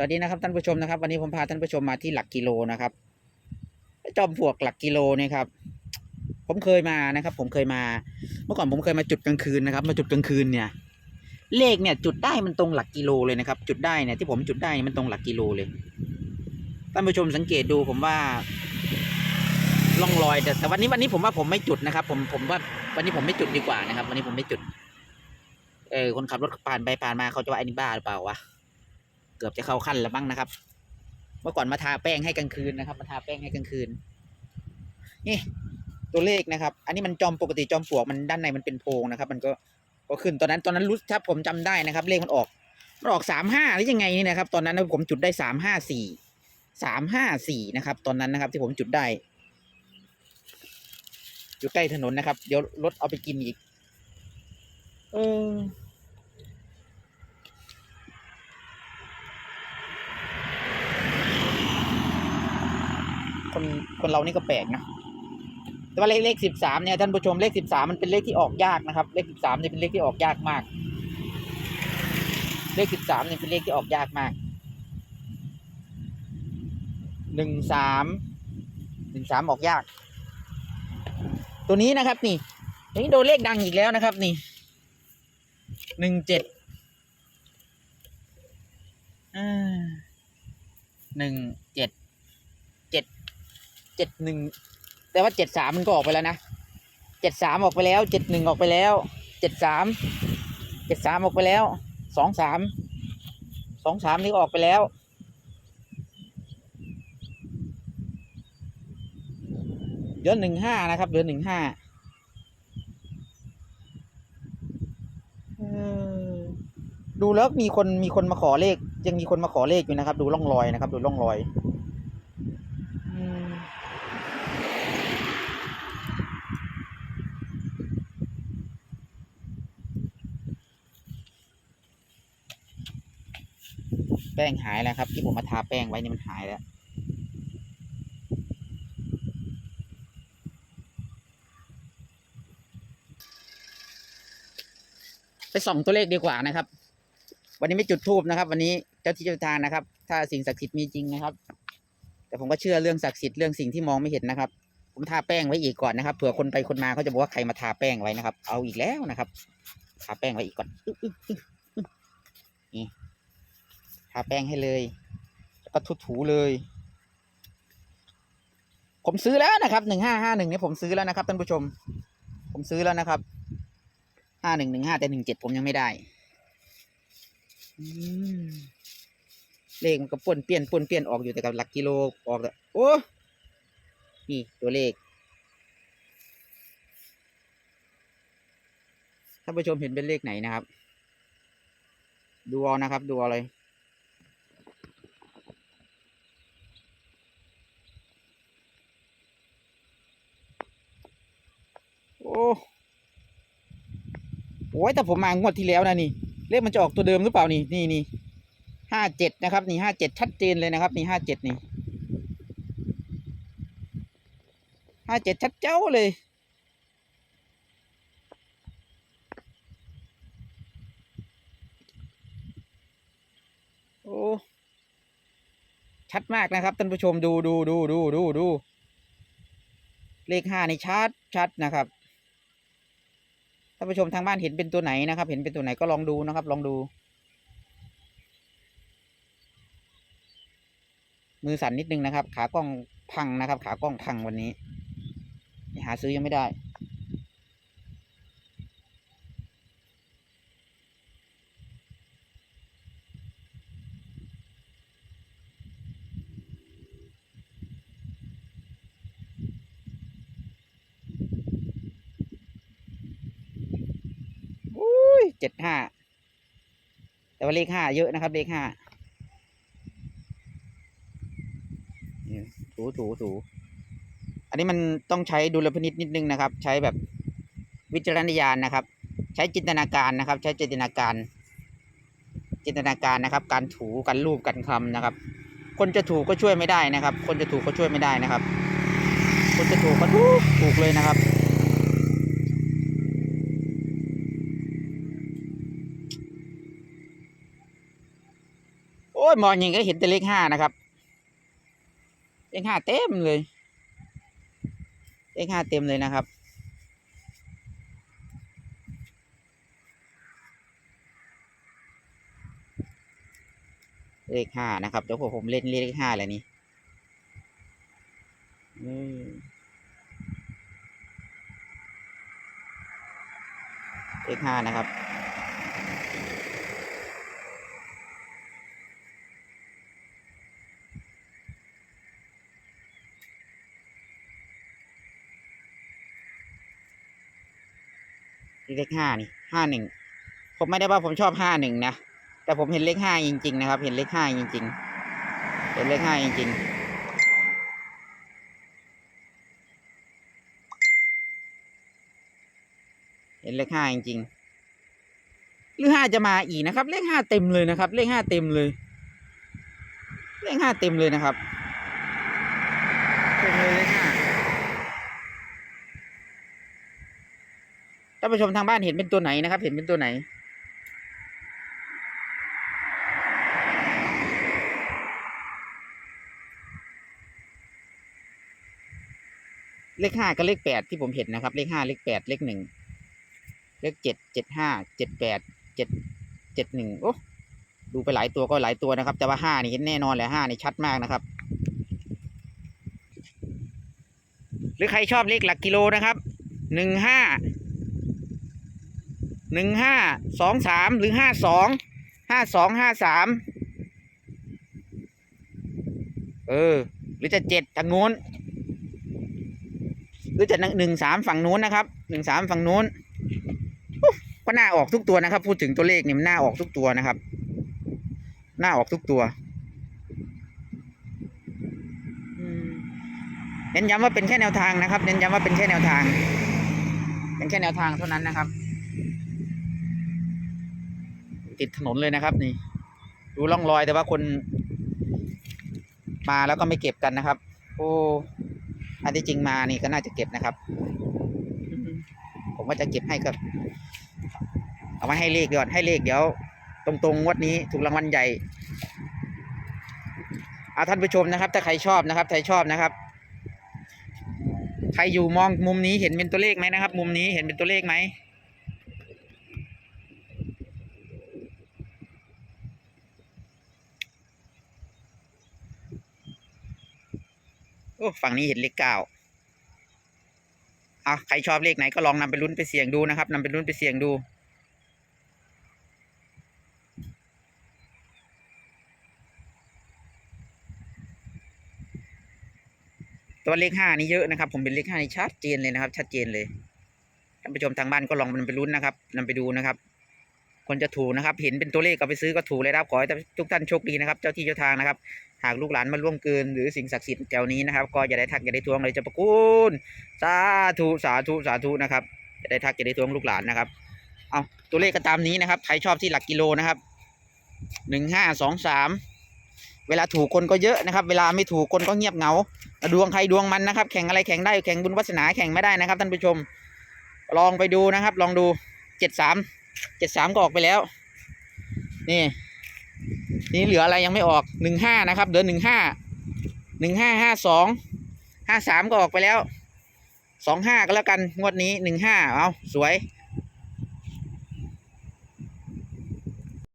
วัสดีนะครับท่านผู้ชมนะครับ วันนี้ผมพาท่านผู้ชมมาที่หลักกิโลนะครับจอมปลวกหลักกิโลเนี่ยครับ ผมเคยมานะครับ ผมเคยมา เมื่อก่อนผมเคยมาจุดกลางคืนนะครับ มาจุดกลางคืนเนี่ย เลขเนี่ย จุดได้มันตรงหลักกิโลเลยนะครับ จุดได้เนี่ยที่ผมจุดได้มันตรงหลักกิโลเลยท่านผู้ชมสังเกตดูผมว่าล่องรอยแต่แต่วันนี้วันนี้ผมว่าผมไม่จุดนะครับ ผมผมว่าวันนี้ผมไม่จุดดีกว่านะครับ วันนี้ผมไม่จุด เออคนขับรถผ่านไปผ่านมาเขาจะว่าไอ้นี่บ้าหรือเปล่าวะ เกือบจะเข้าขั้นแล้วบ้างนะครับ เมื่อก่อนมาทาแป้งให้กลางคืนนะครับ มาทาแป้งให้กลางคืน นี่ตัวเลขนะครับ อันนี้มันจอมปกติจอมปลวกมันด้านในมันเป็นโพรงนะครับ มันก็ก็ขึ้นตอนนั้นตอนนั้นรู้ถ้าผมจำได้นะครับ เลขมันออกมันออกสามห้าหรือยังไงนี่นะครับ ตอนนั้นผมจุดได้สามห้าสี่สามห้าสี่นะครับ ตอนนั้นนะครับ ที่ผมจุดได้ อยู่ใกล้ถนนนะครับ เดี๋ยวรถเอาไปกินอีก เออ คนคนเรานี่ก็แปลกนะแต่ว่าเลขเลขสิบสามเนี่ยท่านผู้ชมเลขสิบสามมันเป็นเลขที่ออกยากนะครับ เลขสิบสามเนี่ยเป็นเลขที่ออกยากมาก เลขสิบสามเนี่ยเป็นเลขที่ออกยากมากหนึ่งสามหนึ่งสามออกยาก ตัวนี้นะครับนี่นี้โดนเลขดังอีกแล้วนะครับ นี่หนึ่งเจ็ดหนึ่งเจ็ด เจ็ดหนึ่งแต่ว่าเจ็ดสามมันก็ออกไปแล้วนะเจ็ดสามออกไปแล้วเจ็ดหนึ่งออกไปแล้วเจ็ดสามเจ็ดสามออกไปแล้วสองสามสองสามนี่ออกไปแล้วเดือนหนึ่งห้านะครับเดือนหนึ่งห้าดูแล้วมีคนมีคนมาขอเลข ยังมีคนมาขอเลขอยู่นะครับ ดูร่องรอยนะครับ ดูร่องรอย แป้งหายแล้วครับ ที่ผมมาทาแป้งไว้นี่มันหายแล้วไปส่องตัวเลขดีกว่านะครับ วันนี้ไม่จุดทูบนะครับ วันนี้เจ้าที่เจ้าทางนะครับ ถ้าสิ่งศักดิ์สิทธิ์มีจริงนะครับ แต่ผมก็เชื่อเรื่องศักดิ์สิทธิ์เรื่องสิ่งที่มองไม่เห็นนะครับ ผมทาแป้งไว้อีกก่อนนะครับเผื่อคนไปคนมาเขาจะบอกว่าใครมาทาแป้งไว้นะครับ เอาอีกแล้วนะครับ ทาแป้งไว้อีกก่อนอึ๊กอึ๊กอึ๊กอึ๊กนี่ ทาแป้งให้เลย แล้วก็ถูๆเลย ผมซื้อแล้วนะครับหนึ่งห้าห้าหนึ่งเนี่ยผมซื้อแล้วนะครับท่านผู้ชม ผมซื้อแล้วนะครับห้าหนึ่งหนึ่งห้าแต่หนึ่งเจ็ดผมยังไม่ได้เลขมันก็ป่วนเปลี่ยนป่วนเปลี่ยนออกอยู่แต่กับหลักกิโลออกแล้วโอ้นี่ตัวเลขท่านผู้ชมเห็นเป็นเลขไหนนะครับ ดูเอานะครับ ดูเอาเลย โอ้โอ้ยแต่ผมมางวดที่แล้วนะนี่เลขมันจะออกตัวเดิมหรือเปล่านี่นี่นี่ห้าเจ็ดนะครับ นี่ห้าเจ็ดชัดเจนเลยนะครับนี่ห้าเจ็ดนี่ห้าเจ็ดชัดเจ้าเลยโอ้ชัดมากนะครับท่านผู้ชมดูดูดูดูดูดูเลขห้านี่ชัดชัดนะครับ ท่านผู้ชมทางบ้านเห็นเป็นตัวไหนนะครับ เห็นเป็นตัวไหนก็ลองดูนะครับ ลองดู มือสั่นนิดนึงนะครับ ขากล้องพังนะครับ ขากล้องพังวันนี้หาซื้อยังไม่ได้ อุ้ย เจ็ดห้าแต่ว่าเลขห้าเยอะนะครับเลขห้าถูถูถูอันนี้มันต้องใช้ดุลพินิจนิดนึงนะครับ ใช้แบบวิจารณญาณนะครับ ใช้จินตนาการนะครับ ใช้จินตนาการ จินตนาการนะครับ การถูการรูปการคำนะครับ คนจะถูกก็ช่วยไม่ได้นะครับ คนจะถูกก็ช่วยไม่ได้นะครับ คนจะถูกก็ถูกถูกเลยนะครับ ยมองยังก็เห็นแต่เลขห้านะครับ เลขห้าเต็มเลย เลขห้าเต็มเลยนะครับ เลขห้านะครับเดี๋ยวผมเล่นเลขห้าแหละนี่เลขห้านะครับ เลขห้านี่ห้าหนึ่งผมไม่ได้ว่าผมชอบห้าหนึ่งนะแต่ผมเห็นเลขห้าจริง ๆ นะครับ เห็นเลขห้าจริง ๆ เห็นเลขห้าจริง ๆเห็นเลขห้าจริงๆหรือห้าจะมาอีกนะครับ เลขห้าเต็มเลยนะครับ เลขห้าเต็มเลย เลขห้าเต็มเลยนะครับเต็มเลยเลขห้าท่านผู้ชมทางบ้านเห็นเป็นตัวไหนนะครับ เห็นเป็นตัวไหน เลขห้ากับเลขแปดที่ผมเห็นนะครับ เลขห้าเลขแปดเลขหนึ่งเลขเจ็ดเจ็ดห้าเจ็ดแปดเจ็ดเจ็ดหนึ่งโอ้ดูไปหลายตัวก็หลายตัวนะครับ แต่ว่าห้านี่เห็นแน่นอนแหละห้านี่ชัดมากนะครับ หรือใครชอบเลขหลักกิโลนะครับหนึ่งห้า หนึ่งห้าสองสามหรือห้าสองห้าสองห้าสามเออ หรือจะเจ็ดทางนู้น หรือจะหนึ่งสามฝั่งนู้นนะครับหนึ่งสามฝั่งนู้นก็น่าออกทุกตัวนะครับ พูดถึงตัวเลขเนี่ยมันน่าออกทุกตัวนะครับน่าออกทุกตัวเน้นย้ำว่าเป็นแค่แนวทางนะครับ เน้นย้ำว่าเป็นแค่แนวทาง เป็นแค่แนวทางเท่านั้นนะครับ ติดถนนเลยนะครับ นี่ ดูร่องรอยแต่ว่าคน มาแล้วก็ไม่เก็บกันนะครับ โอ้อันที่จริงมานี่ก็น่าจะเก็บนะครับ ผมว่าจะเก็บให้ก็เอามาให้เลขเดี๋ยวให้เลขเดี๋ยว ตรงๆงวดนี้ถูกรางวัลใหญ่เอาท่านผู้ชมนะครับ ถ้าใครชอบนะครับใครชอบนะครับใครอยู่มองมุมนี้เห็นเป็นตัวเลขไหมนะครับ มุมนี้เห็นเป็นตัวเลขไหม โอ้ฝั่งนี้เห็นเลขเก้าเอาใครชอบเลขไหนก็ลองนำไปลุ้นไปเสี่ยงดูนะครับนำไปลุ้นไปเสี่ยงดู ตัวเลขห้านี่เยอะนะครับ ผมเป็นเลขห้านี่ชัดเจนเลยนะครับ ชัดเจนเลยท่านผู้ชมทางบ้านก็ลองนำไปลุ้นนะครับนำไปดูนะครับ คนจะถูกนะครับ เห็นเป็นตัวเลขก็ไปซื้อก็ถูกเลยครับ ขอให้ทุกท่านโชคดีนะครับ เจ้าที่เจ้าทางนะครับ หากลูกหลานมาล่วงเกิน หรือสิ่งศักดิ์สิทธิ์แถวนี้นะครับ ก็อย่าได้ทักอย่าได้ทวงเลยเจะประคุณสาธุสาธุสาธุนะครับอย่าได้ทักอย่าได้ทวงลูกหลานนะครับ เอาตัวเลขก็ตามนี้นะครับ ใครชอบที่หลักกิโลนะครับหนึ่งห้าสองสามเวลาถูกคนก็เยอะนะครับ เวลาไม่ถูกคนก็เงียบเหงา ดวงใครดวงมันนะครับ แข่งอะไรแข่งได้แข่งบุญวาสนาแข่งไม่ได้นะครับท่านผู้ชม ลองไปดูนะครับ ลองดูเจ็ดสาม เจ็ดสามก็ออกไปแล้ว นี่นี่เหลืออะไรยังไม่ออกหนึ่งห้านะครับเดือนหนึ่งห้าหนึ่งห้าห้าสองห้าสามก็ออกไปแล้วสองห้าก็แล้วกันงวดนี้หนึ่งห้าเอาสวย